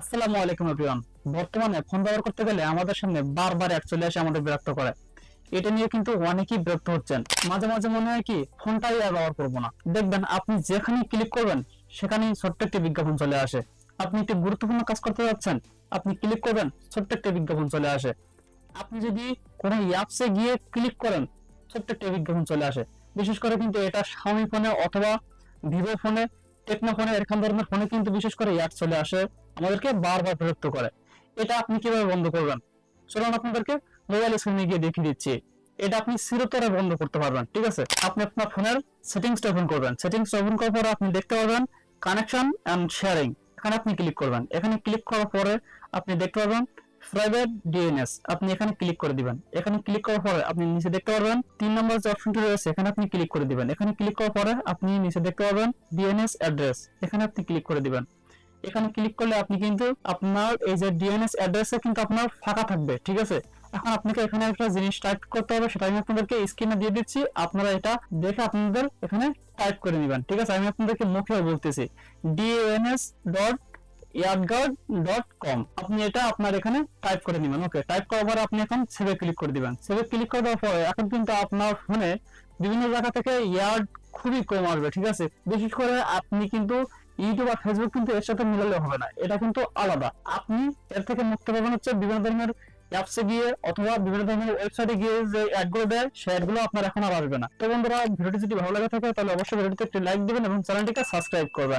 আসসালামু আলাইকুম এভরিওয়ান বর্তমানে ফোন ব্যবহার করতে গেলে আমাদের সামনে বারবার অ্যাড চলে আসে আমাদের বিরক্ত করে। এটা নিয়ে কিন্তু অনেকেই বিরক্ত হচ্ছেন। মাঝে মাঝে মনে হয় কি ফোনটাই আর ব্যবহার করব না। দেখবেন আপনি যেখানে ক্লিক করবেন, সেখানেই ছোট্ট একটি বিজ্ঞাপন চলে আসে। আপনি একটি গুরুত্বপূর্ণ কাজ করতে যাচ্ছেন, আপনি ক্লিক করবেন, ছোট্ট একটি বিজ্ঞাপন চলে আসে। আপনি যদি কোনো অ্যাপসে গিয়ে ক্লিক করেন, ছোট্ট একটি বিজ্ঞাপন চলে আসে। বিশেষ করে কিন্তু এটা স্বামী ফোনে অথবা ভিভো ফোনে টেকনো ফোনে এরকম ধরনের ফোনে কিন্তু বিশেষ করে অ্যাড চলে আসে, আমাদেরকে বারবার বিরক্ত করে। এটা আপনি কীভাবে বন্ধ করবেন? চলুন আপনাদেরকে মোবাইল স্ক্রিনে গিয়ে দেখিয়ে দিচ্ছি। এটা আপনি চিরতরে বন্ধ করতে পারবেন, ঠিক আছে? আপনি আপনার ফোনের সেটিংসটা ওপেন করবেন। সেটিংসটা ওপেন করার পরে আপনি দেখতে পাবেন কানেকশন এন্ড শেয়ারিং এখানে আপনি ক্লিক করবেন। এখানে ক্লিক করার পরে আপনি দেখতে পারবেন প্রাইভেট ডিএনএস আপনি এখানে ক্লিক করে দিবেন। এখানে ক্লিক করার পরে আপনি নিচে দেখতে পারবেন, তিন নম্বর যে অপশনটি রয়েছে, এখানে আপনি ক্লিক করে দিবেন। এখানে ক্লিক করার পরে আপনি নিচে দেখতে পারবেন ডিএনএস অ্যাড্রেস এখানে আপনি ক্লিক করে দিবেন। এখানে ক্লিক করলে আপনি কিন্তু আপনার এই যে ডিএনএস অ্যাড্রেসে কিন্তু আপনার ফাঁকা থাকবে, ঠিক আছে? এখন আপনাকে এখানে একটা জিনিস টাইপ করতে হবে, সেটা আমি আপনাদেরকে স্ক্রিনে দিয়ে দিচ্ছি। আপনারা এটা দেখে আপনাদের এখানে টাইপ করে নেবেন, ঠিক আছে? আমি আপনাদেরকে মুখে বলতেছি। DNS dot airguard dot com. আপনি এটা আপনার এখানে টাইপ করে নেবেন ওকে টাইপ করার পরে আপনি এখন সেভে ক্লিক করে দিবেন। সেভে ক্লিক করে দেওয়ার পরে এখন কিন্তু আপনার ফোনে বিভিন্ন জায়গা থেকে ইয়ার্ড খুবই কম আসবে, ঠিক আছে? বিশেষ করে আপনি কিন্তু ইউটিউব আর ফেসবুক কিন্তু এর সাথে মিলালে হবে না, এটা কিন্তু আলাদা। আপনি এর থেকে মুক্ত পাবেন হচ্ছে বিভিন্ন ধরনের অ্যাপসে গিয়ে অথবা বিভিন্ন ধরনের ওয়েবসাইটে গিয়ে যে অ্যাডগুলো দেয় সেই অ্যাডগুলো আপনার এখন আর আসবে না। তো বন্ধুরা, ভিডিওটি যদি ভালো লাগে থাকে, তাহলে অবশ্যই ভিডিওটিতে একটি লাইক দিবেন এবং চ্যানেলটিকে সাবস্ক্রাইব করবেন।